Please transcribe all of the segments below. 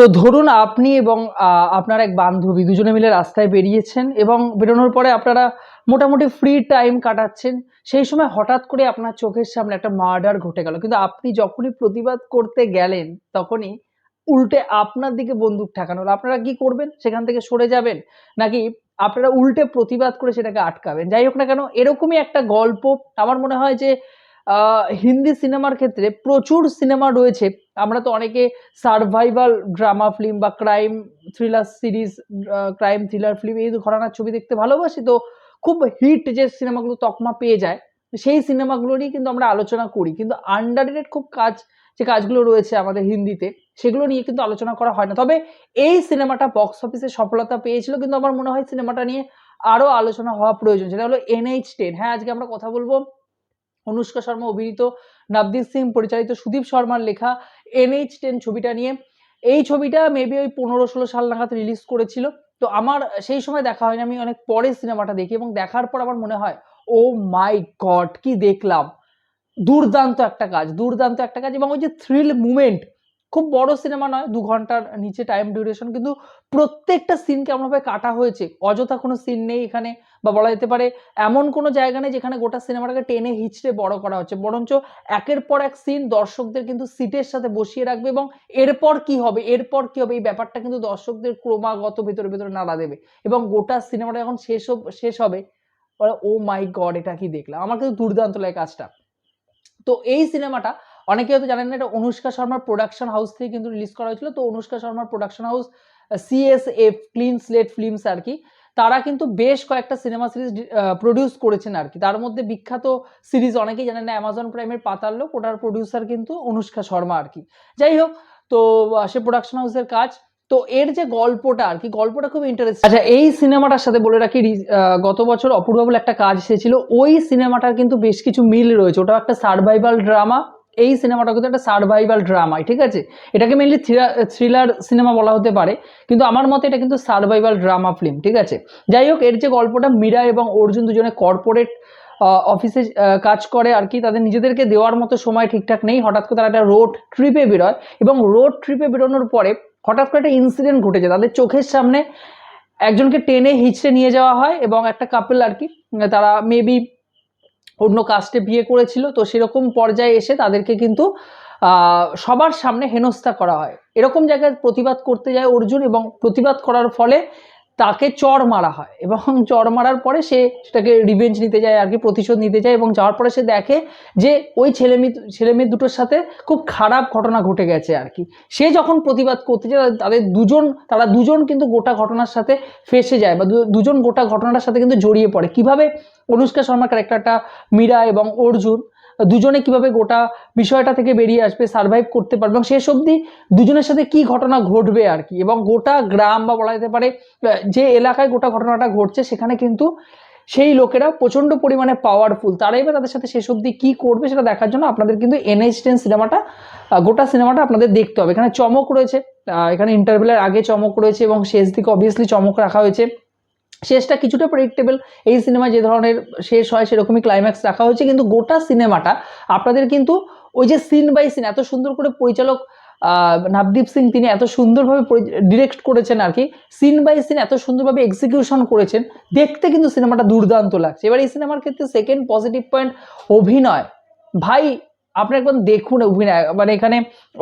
তো ধরুন আপনি এবং আপনার এক বান্ধবী দুজনে মিলে রাস্তায় বেরিয়েছেন এবং বেরোনোর পরে আপনারা মোটামুটি ফ্রি টাইম কাটাচ্ছেন, সেই সময় হঠাৎ করে আপনার চোখের সামনে একটা মার্ডার ঘটে গেল। কিন্তু আপনি যখনই প্রতিবাদ করতে গেলেন, তখনই উল্টে আপনার দিকে বন্দুক ঠেকানো হলো। আপনারা কি করবেন? সেখান থেকে সরে যাবেন? নাকি আপনারা উল্টে প্রতিবাদ করে সেটাকে আটকাবেন? যাই হোক না কেন, এরকমই একটা গল্প। আমার মনে হয় যে হিন্দি সিনেমার ক্ষেত্রে প্রচুর সিনেমা রয়েছে। আমরা তো অনেকে সার্ভাইভাল ড্রামা ফিল্ম বা crime thriller series crime thriller film এই ঘরানার ছবি দেখতে ভালোবাসি। তো খুব হিট যে সিনেমাগুলো তকমা পেয়ে যায়, সেই সিনেমাগুলো নিয়ে কিন্তু আমরা আলোচনা করি। কিন্তু আন্ডাররেটেড খুব কাজ, যে কাজগুলো রয়েছে আমাদের হিন্দিতে, সেগুলো নিয়ে কিন্তু আলোচনা করা হয় না। তবে এই সিনেমাটা বক্স অফিসে সফলতা পেয়েছিল, কিন্তু আমার মনে হয় সিনেমাটা নিয়ে আরও আলোচনা হওয়া প্রয়োজন, সেটা হলো এনএইচ টেন হ্যাঁ আজকে আমরা কথা বলব অনুষ্কা শর্মা, অভিনীত নবদীপ সিং, পরিচালিত সুদীপ শর্মার লেখা এনএইচ টেন ছবিটা নিয়ে। এই ছবিটা মেবি ওই পনেরো ষোলো সাল নাগাদ রিলিজ করেছিল। তো আমার সেই সময় দেখা হয়নি, আমি অনেক পরে সিনেমাটা দেখি এবং দেখার পর আমার মনে হয় ও মাই গড কি দেখলাম? দুর্দান্ত একটা কাজ, দুর্দান্ত একটা কাজ এবং ওই যে থ্রিল মুভমেন্ট খুব বড় সিনেমা নয়, দু ঘণ্টার নিচে টাইম ডিউরেশন কিন্তু প্রত্যেকটা সিন কেমনভাবে কাটা হয়েছে। অযথা কোনো সিন নেই এখানে, বা বলা যেতে পারে এমন কোনো জায়গা নেই যেখানে গোটা সিনেমাটাকে টেনে হিচড়ে বড় করা হচ্ছে। বরঞ্চ একের পর এক সিন দর্শকদের কিন্তু সিটের সাথে বসিয়ে রাখবে এবং এরপর কি হবে, এরপর কি হবে, এই ব্যাপারটা কিন্তু দর্শকদের ক্রমাগত ভেতরে ভেতরে নাড়া দেবে। এবং গোটা সিনেমাটা যখন শেষ শেষ হবে ও মাই গড এটা কি দেখলাম? আমার কিন্তু দুর্দান্ত লাগে কাজটা। তো এই সিনেমাটা অনেকে হয়তো জানেন না, এটা অনুষ্কা শর্মার প্রোডাকশন হাউস থেকে কিন্তু রিলিজ করা হয়েছিল। তো অনুষ্কা শর্মার production house CSF Clean Slate Filmz আর কি, তারা কিন্তু বেশ কয়েকটা সিনেমা সিরিজ প্রডিউস করেছেন আর কি। তার মধ্যে বিখ্যাত সিরিজ অনেকেই জানেন না অ্যামাজন প্রাইমের পাতাল লোক, ওটার প্রডিউসার কিন্তু অনুষ্কা শর্মা আর কি। যাই হোক, তো সে প্রোডাকশন হাউসের কাজ। তো এর যে গল্পটা আর কি, গল্পটা খুব ইন্টারেস্ট আচ্ছা এই সিনেমাটার সাথে বলে রাখি গত বছর অপূর্ব বলে একটা কাজ এসেছিল, ওই সিনেমাটার কিন্তু বেশ কিছু মিল রয়েছে। ওটাও একটা সার্ভাইভাল ড্রামা এই সিনেমাটা কিন্তু একটা সার্ভাইভাল ড্রামাই ঠিক আছে? এটাকে মেনলি থ্রিলার সিনেমা বলা হতে পারে, কিন্তু আমার মতে এটা কিন্তু সার্ভাইভাল ড্রামা ফিল্ম ঠিক আছে? যাই হোক, এর যে গল্পটা মীরা এবং অর্জুন দুজনে কর্পোরেট অফিসে কাজ করে আর কি, তাদের নিজেদেরকে দেওয়ার মতো সময় ঠিকঠাক নেই, হঠাৎ করে তারা একটা রোড ট্রিপে বেরোয় এবং রোড ট্রিপে বেরোনোর পরে হঠাৎ করে একটা ইনসিডেন্ট ঘটেছে, তাদের চোখের সামনে একজনকে টেনে হিচড়ে নিয়ে যাওয়া হয় এবং একটা কাপল আর কি তারা মেবি অন্য কাস্টে বিয়ে করেছিল, তো সেরকম পর্যায়ে এসে তাদেরকে কিন্তু সবার সামনে হেনস্থা করা হয়। এরকম জায়গায় প্রতিবাদ করতে যায় অর্জুন এবং প্রতিবাদ করার ফলে তাকে চর মারা হয় এবং চর মারার পরে সে সেটাকে রিভেঞ্জ নিতে যায়, আর কি প্রতিশোধ নিতে যায় এবং যাওয়ার পরে সে দেখে যে ওই ছেলে মেয়ে ছেলে মেয়ে দুটোর সাথে খুব খারাপ ঘটনা ঘটে গেছে আর কি। সে যখন প্রতিবাদ করতে যায়, তাদের- দুজন, তারা দুজন কিন্তু গোটা ঘটনার সাথে ফেসে যায় বা দুজন গোটা ঘটনাটার সাথে কিন্তু জড়িয়ে পড়ে। কীভাবে অনুষ্কা শর্মার ক্যারেক্টারটা মীরা এবং অর্জুন দুজনে কীভাবে গোটা বিষয়টা থেকে বেরিয়ে আসবে সার্ভাইভ করতে পারবে এবং শেষ অবধি দুজনের সাথে কি ঘটনা ঘটবে আর কি? এবং গোটা গ্রাম বা বলা যেতে পারে যে এলাকায় গোটা ঘটনাটা ঘটছে, সেখানে কিন্তু সেই লোকেরা প্রচণ্ড পরিমাণে পাওয়ারফুল তারাই বা তাদের সাথে শেষ অবধি কী করবে সেটা দেখার জন্য আপনাদের কিন্তু এনএইচ টেন সিনেমাটা গোটা সিনেমাটা আপনাদের দেখতে হবে। এখানে চমক রয়েছে এখানে ইন্টারভেলের আগে চমক রয়েছে এবং শেষ দিকে অবভিয়াসলি চমক রাখা হয়েছে। শেষটা কিছুটা প্রেডিক্টেবল এই সিনেমা যে ধরনের শেষ হয়, সেরকমই ক্লাইম্যাক্স রাখা হয়েছে। কিন্তু গোটা সিনেমাটা আপনাদের কিন্তু ওই যে সিন বাই সিন এত সুন্দর করে পরিচালক নবদীপ সিং তিনি এত সুন্দরভাবে ডিরেক্ট করেছেন আর কি। সিন বাই সিন এত সুন্দরভাবে এক্সিকিউশন করেছেন, দেখতে কিন্তু সিনেমাটা দুর্দান্ত লাগছে। এবার এই সিনেমার ক্ষেত্রে সেকেন্ড পজিটিভ পয়েন্ট অভিনয়। ভাই আপনি একবার দেখুন অভিনয়। মানে এখানে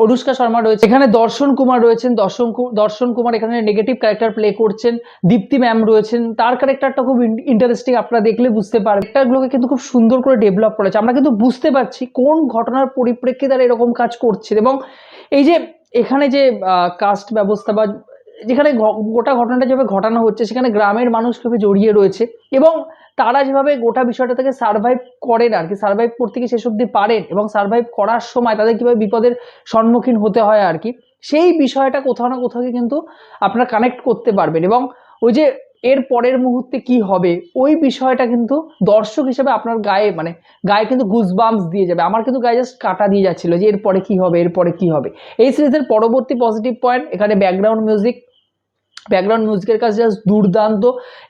অনুষ্কা শর্মা রয়েছে। এখানে দর্শন কুমার রয়েছেন, দর্শন দর্শন কুমার এখানে নেগেটিভ ক্যারেক্টার প্লে করছেন। দীপ্তি ম্যাম রয়েছেন। তার ক্যারেক্টারটা খুব ইন্টারেস্টিং আপনারা দেখলে বুঝতে পারবেন। ক্যারেক্টারগুলোকে কিন্তু খুব সুন্দর করে ডেভেলপ করেছে আমরা কিন্তু বুঝতে পারছি কোন ঘটনার পরিপ্রেক্ষিতে তারা এরকম কাজ করছে এবং এই যে এখানে যে কাস্ট ব্যবস্থা বা যেখানে গোটা ঘটনাটা যেভাবে ঘটানো হচ্ছে, সেখানে গ্রামের মানুষ খুবই জড়িয়ে রয়েছে এবং তারা যেভাবে গোটা বিষয়টা থেকে সার্ভাইভ করেন আর কি সার্ভাইভ করতে গিয়ে শেষ অব্দি পারেন এবং সার্ভাইভ করার সময় তাদের কীভাবে বিপদের সম্মুখীন হতে হয় আর কি, সেই বিষয়টা কোথাও না কোথাও কিন্তু আপনারা কানেক্ট করতে পারবেন এবং ওই যে এর পরের মুহূর্তে কি হবে, ওই বিষয়টা কিন্তু দর্শক হিসেবে আপনার গায়ে মানে গায়ে কিন্তু গুজবাম্পস দিয়ে যাবে। আমার কিন্তু গায়ে জাস্ট কাটা দিয়ে যাচ্ছিল যে এরপরে কি হবে এরপরে কি হবে। এই সিরিজের পরবর্তী পজিটিভ পয়েন্ট এখানে ব্যাকগ্রাউন্ড মিউজিক ব্যাকগ্রাউন্ড মিউজিকের কাজ জাস্ট দুর্দান্ত।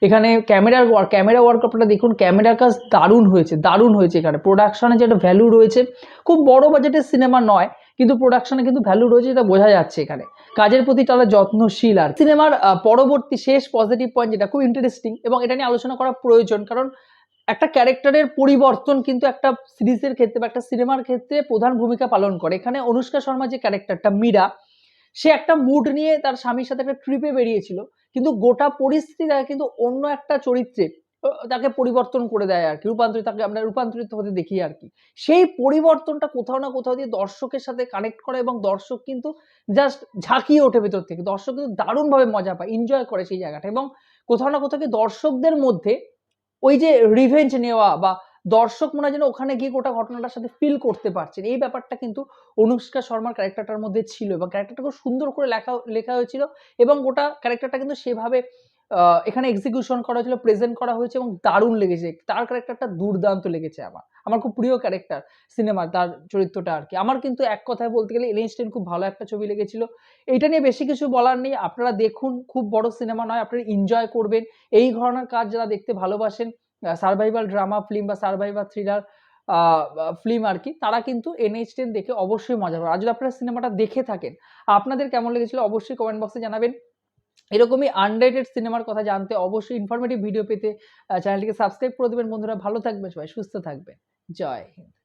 এখানে ক্যামেরার ওয়ার্ক ক্যামেরা ওয়ার্ক আপনারা দেখুন, ক্যামেরার কাজ দারুণ হয়েছে দারুণ হয়েছে এখানে। প্রোডাকশনে যে একটা ভ্যালু রয়েছে, খুব বড় বাজেটের সিনেমা নয়, কিন্তু প্রোডাকশনে কিন্তু ভ্যালু রয়েছে এটা বোঝা যাচ্ছে এখানে। কাজের প্রতি তারা যত্নশীল আর সিনেমার পরবর্তী শেষ পজিটিভ পয়েন্ট যেটা, খুব ইন্টারেস্টিং এবং এটা নিয়ে আলোচনা করা প্রয়োজন, কারণ একটা ক্যারেক্টারের পরিবর্তন কিন্তু একটা সিরিজের ক্ষেত্রে বা একটা সিনেমার ক্ষেত্রে প্রধান ভূমিকা পালন করে। এখানে অনুষ্কা শর্মা যে ক্যারেক্টারটা মীরা সে একটা মুড নিয়ে তার স্বামীর সাথে একটা ট্রিপে বেরিয়েছিল, কিন্তু গোটা পরিস্থিতি তাকে কিন্তু অন্য একটা চরিত্রে তাকে পরিবর্তন করে দেয় আর কি, রূপান্তরিত, তাকে আমরা রূপান্তরিত হতে দেখি আর কি। সেই পরিবর্তনটা কোথাও না কোথাও দিয়ে দর্শকের সাথে কানেক্ট করে এবং দর্শক কিন্তু জাস্ট ঝাঁকিয়ে ওঠে ভেতর থেকে। দর্শক কিন্তু দারুণভাবে মজা পায় এনজয় করে সেই জায়গাটা এবং কোথাও না কোথাও দর্শকদের মধ্যে ওই যে রিভেঞ্জ নেওয়া বা দর্শক মনে যেন ওখানে গিয়ে গোটা ঘটনাটার সাথে ফিল করতে পারছেন। এই ব্যাপারটা কিন্তু অনুষ্কা শর্মার ক্যারেক্টারটার মধ্যে ছিল এবং ক্যারেক্টারটা খুব সুন্দর করে লেখা লেখা হয়েছিল এবং গোটা ক্যারেক্টারটা কিন্তু সেভাবে এখানে এক্সিকিউশন করা হয়েছিল প্রেজেন্ট করা হয়েছে এবং দারুণ লেগেছে। তার ক্যারেক্টারটা দুর্দান্ত লেগেছে আমার। আমার খুব প্রিয় ক্যারেক্টার সিনেমার তার চরিত্রটা আর কি। আমার কিন্তু এক কথায় বলতে গেলে এলিয়েনস্টাইন খুব ভালো একটা ছবি লেগেছিল। এইটা নিয়ে বেশি কিছু বলার নেই। আপনারা দেখুন, খুব বড় সিনেমা নয়, আপনারা এনজয় করবেন। এই ধরনের কাজ যারা দেখতে ভালোবাসেন সার্ভাইভাল ড্রামা ফিল্ম বা সার্ভাইভাল থ্রিলার ফিল্ম আর কি, তারা কিন্তু এনএইচ টেন দেখে অবশ্যই মজা পাবে। আর যদি আপনারা সিনেমাটা দেখে থাকেন, আপনাদের কেমন লেগেছিল অবশ্যই কমেন্ট বক্সে জানাবেন। এরকমই আনরেটেড সিনেমার কথা জানতে অবশ্যই ইনফরমেটিভ ভিডিও পেতে চ্যানেলটিকে সাবস্ক্রাইব করে দেবেন। বন্ধুরা, ভালো থাকবেন সবাই, সুস্থ থাকবেন। জয় হিন্দ।